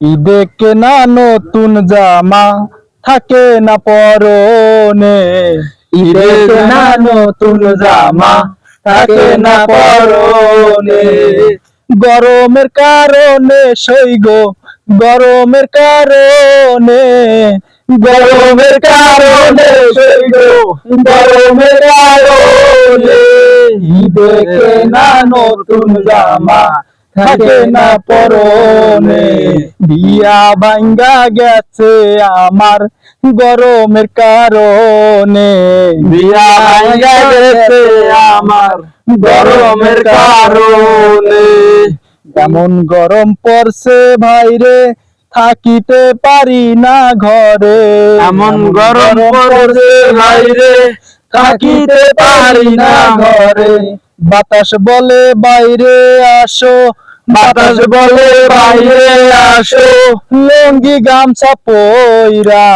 ঈদে কেনা নতুন জামা থাকে না পরনে। ঈদে কেনা নতুন জামা থাকে না পরনে। গরমের কারণে সইগ গরমের কারণে। গরমের কারণে সইগ গরমের কারণে। ঈদে কেনা নতুন জামা থাকে না পরনে। বিয়া ভাঙ্গা গেছে আমার গরমের কারণে। বিয়া ভাঙ্গা গেছে আমার গরমের কারণে। এমন গরম পড়ছে ভাইরে থাকিতে পারি না ঘরে। এমন গরম পড়ছে ভাইরে থাকিতে পারি না ঘরে। বাতাস বলে বাইরে আসো বাতাস বলে বাইরে আসো লঙ্গি গামছা পইরা।